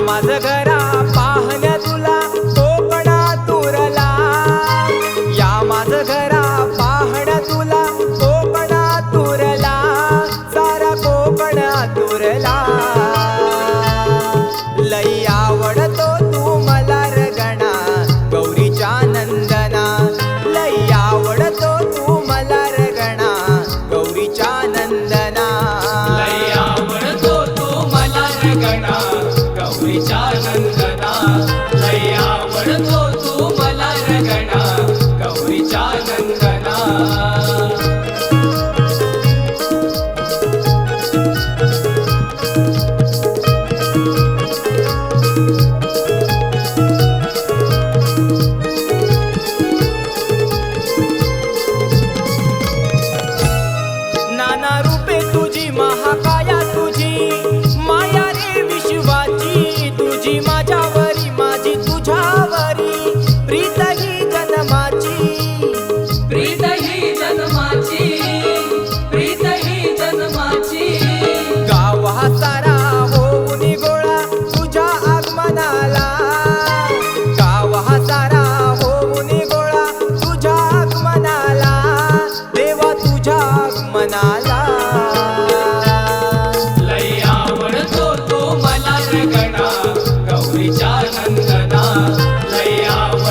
माझं घरा Lord,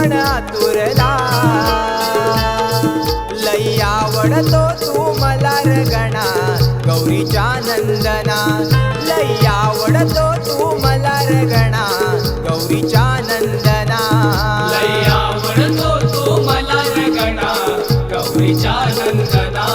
आपण आतुरला लई आवडतो तू मला रगणा गौरीच्या नंदना. लई आवडतो तू मला रगणा गौरीच्या नंदना. लई आवडतो तू मला रगणा गौरीच्या नंदना.